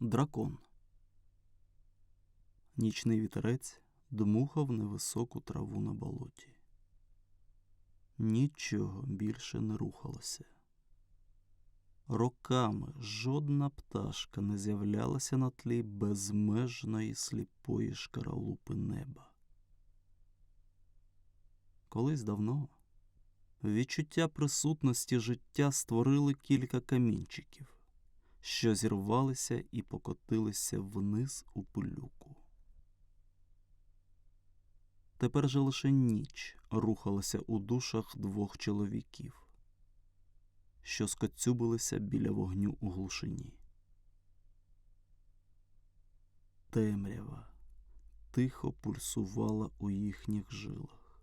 Дракон. Нічний вітерець дмухав невисоку траву на болоті. Нічого більше не рухалося. Роками жодна пташка не з'являлася на тлі безмежної сліпої шкаралупи неба. Колись давно відчуття присутності життя створили кілька камінчиків, що зірвалися і покотилися вниз у пилюку. Тепер же лише ніч рухалася у душах двох чоловіків, що скоцюбилися біля вогню у глушині. Темрява тихо пульсувала у їхніх жилах,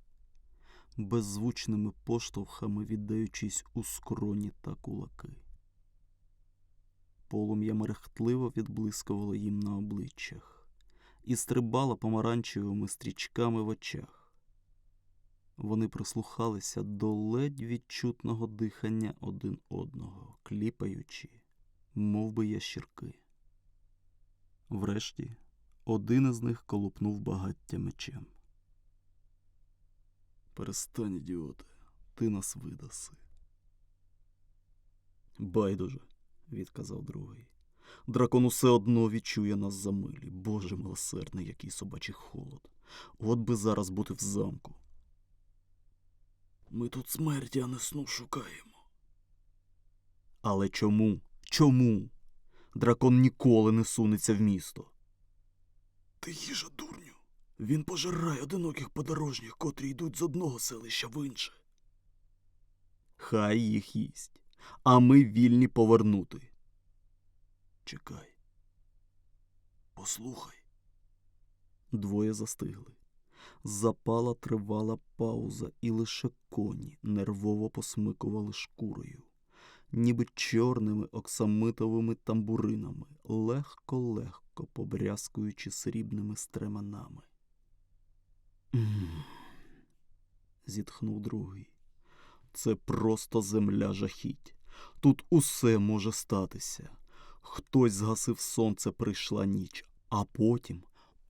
беззвучними поштовхами віддаючись у скроні та кулаки. Полум'я мерехтливо відблискувало їм на обличчях і стрибала помаранчевими стрічками в очах. Вони прислухалися до ледь відчутного дихання один одного, кліпаючи, мов би ящірки. Врешті один із них колупнув багаття мечем. Перестань, ідіоте, ти нас видаси. Байдуже, відказав другий. Дракон усе одно відчує нас за милі. Боже милосердний, який собачий холод. От би зараз бути в замку. Ми тут смерті, а не сну шукаємо. Але чому? Чому? Дракон ніколи не сунеться в місто. Ти їжа, дурню. Він пожирає одиноких подорожніх, котрі йдуть з одного селища в інше. Хай їх їсть, а ми вільні повернути. Чекай. Послухай. Двоє застигли. Запала тривала пауза, і лише коні нервово посмикували шкурою, ніби чорними оксамитовими тамбуринами, легко-легко побрязкуючи срібними стреманами. Зітхнув другий. Це просто земля жахіть. Тут усе може статися. Хтось згасив сонце, прийшла ніч, а потім,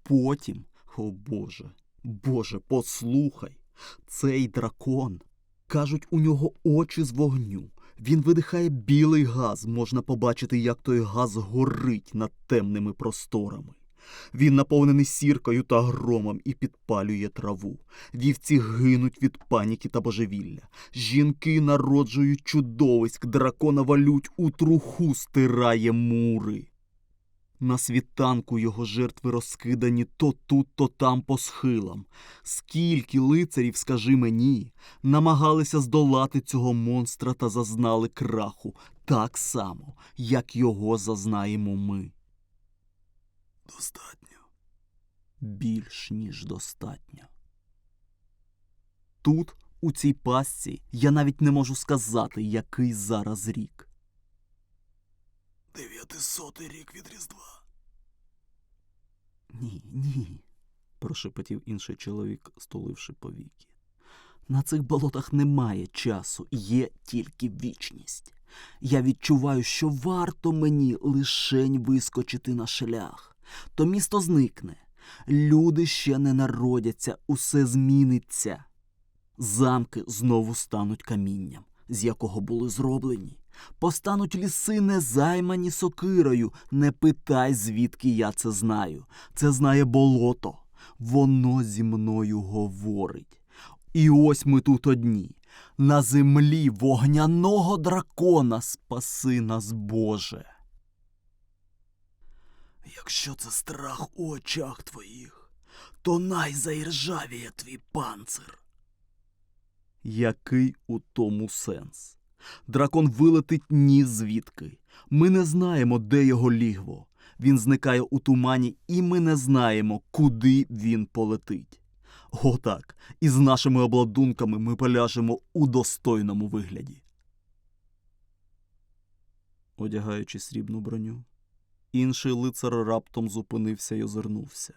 потім, о Боже, Боже, послухай, цей дракон. Кажуть, у нього очі з вогню. Він видихає білий газ, можна побачити, як той газ горить над темними просторами. Він наповнений сіркою та громом і підпалює траву. Вівці гинуть від паніки та божевілля. Жінки народжують чудовиськ, дракона валють у труху стирає мури. На світанку його жертви розкидані то тут, то там по схилам. Скільки лицарів, скажи мені, намагалися здолати цього монстра та зазнали краху так само, як його зазнаємо ми. Достатньо. Більш ніж достатньо. Тут, у цій пастці, я навіть не можу сказати, який зараз рік. Дев'ятисотий рік від Різдва. Ні, ні, прошепотів інший чоловік, стуливши повіки. На цих болотах немає часу, є тільки вічність. Я відчуваю, що варто мені лишень вискочити на шлях то місто зникне. Люди ще не народяться, усе зміниться. Замки знову стануть камінням, з якого були зроблені. Постануть ліси незаймані сокирою. Не питай, звідки я це знаю. Це знає болото. Воно зі мною говорить. І ось ми тут одні. На землі вогняного дракона спаси нас, Боже. Якщо це страх у очах твоїх, то найзаіржавіє твій панцир. Який у тому сенс? Дракон вилетить ні звідки. Ми не знаємо, де його лігво. Він зникає у тумані, і ми не знаємо, куди він полетить. Отак, і з нашими обладунками ми поляжемо у достойному вигляді. Одягаючи срібну броню, Інший лицар раптом зупинився й озирнувся.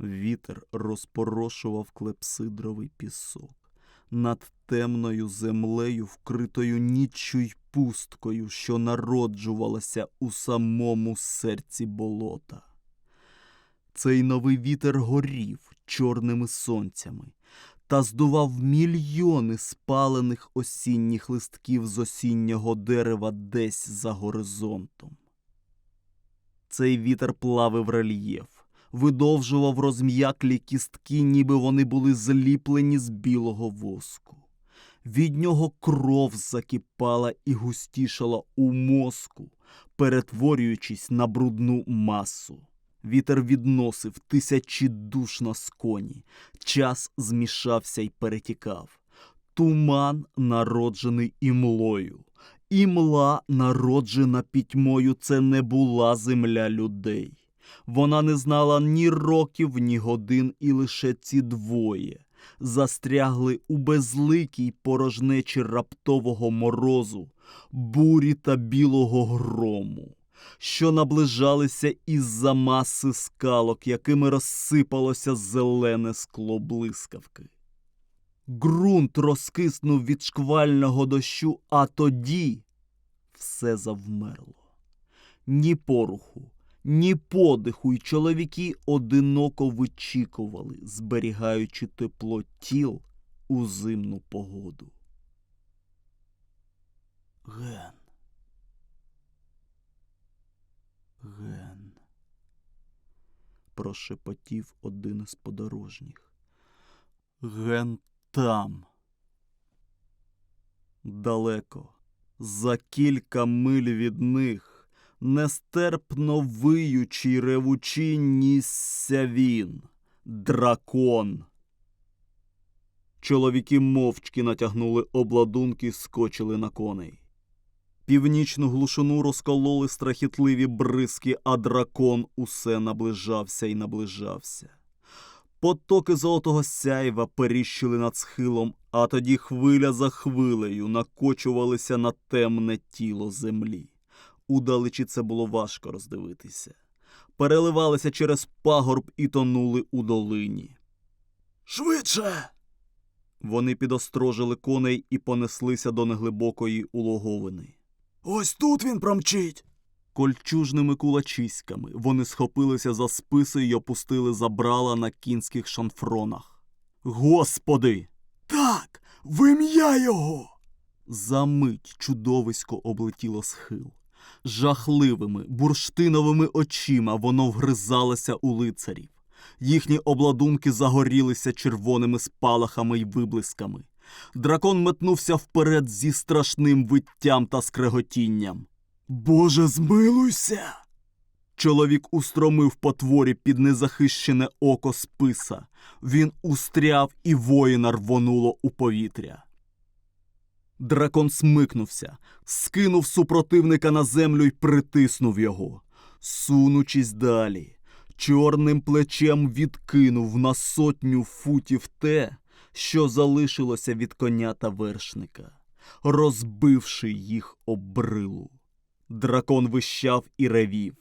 Вітер розпорошував клепсидровий пісок, над темною землею, вкритою ніччю й пусткою, що народжувалася у самому серці болота. Цей новий вітер горів чорними сонцями та здував мільйони спалених осінніх листків з осіннього дерева десь за горизонтом. Цей вітер плавив рельєф, видовжував розм'яклі кістки, ніби вони були зліплені з білого воску. Від нього кров закипала і густішала у мозку, перетворюючись на брудну масу. Вітер відносив тисячі душ на сконі, час змішався й перетікав. Туман народжений імлою. Імла, народжена пітьмою, це не була земля людей. Вона не знала ні років, ні годин, і лише ці двоє застрягли у безликій порожнечі раптового морозу, бурі та білого грому, що наближалися із-за маси скалок, якими розсипалося зелене скло блискавки. Ґрунт розкиснув від шквального дощу, а тоді все завмерло. Ні поруху, ні подиху, й чоловіки одиноко вичікували, зберігаючи тепло тіл у зимну погоду. Ген. Ген. Прошепотів один із подорожніх. Ген там. Далеко, за кілька миль від них, нестерпно виючи й нісся він, дракон. Чоловіки мовчки натягнули обладунки й скочили на коней. Північну глушину розкололи страхітливі бризки, а дракон усе наближався і наближався. Потоки золотого сяйва періщили над схилом, а тоді хвиля за хвилею накочувалися на темне тіло землі. Удалечі це було важко роздивитися. Переливалися через пагорб і тонули у долині. Швидше. Вони підострожили коней і понеслися до неглибокої улоговини. Ось тут він промчить. Кольчужними кулачиськами вони схопилися за списи й опустили забрала на кінських шанфронах. Господи! Так, в ім'я його. Замить чудовисько облетіло схил. Жахливими бурштиновими очима воно вгризалося у лицарів. Їхні обладунки загорілися червоними спалахами й виблисками. Дракон метнувся вперед зі страшним виттям та скреготінням. Боже, змилуйся. Чоловік устромив потворі під незахищене око списа. Він устряв і воїна рвонуло у повітря. Дракон смикнувся, скинув супротивника на землю й притиснув його. Сунучись далі, чорним плечем відкинув на сотню футів те, що залишилося від коня та вершника, розбивши їх об брилу. Дракон вищав і ревів,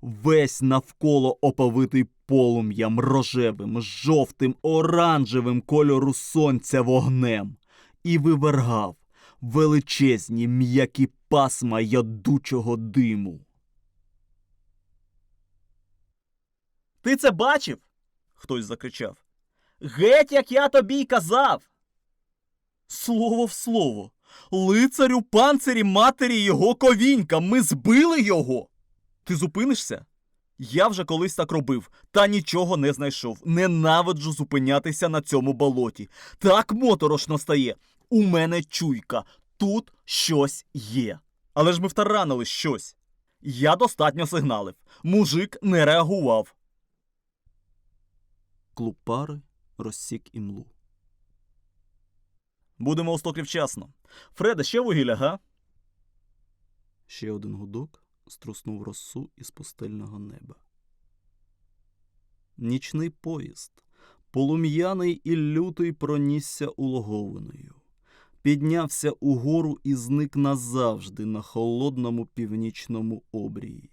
весь навколо оповитий полум'ям рожевим, жовтим, оранжевим кольору сонця вогнем, і вивергав величезні м'які пасма ядучого диму. Ти це бачив? хтось закричав. Геть, як я тобі й казав. Слово в слово. Лицарю панцирі матері його ковінька. Ми збили його. Ти зупинишся? Я вже колись так робив, та нічого не знайшов. Ненавиджу зупинятися на цьому болоті. Так моторошно стає. У мене чуйка. Тут щось є. Але ж ми втаранили щось. Я достатньо сигналив. Мужик не реагував. Клуб пари розсік імлу. Будемо у стоклі вчасно. Фреде, ще вугілля, га? Ще один гудок струснув росу із пустельного неба. Нічний поїзд, полум'яний і лютий пронісся улоговиною. Піднявся угору і зник назавжди на холодному північному обрії,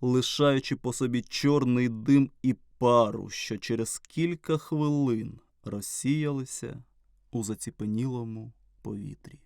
лишаючи по собі чорний дим і пару, що через кілька хвилин розсіялися у заціпенілому повітрі.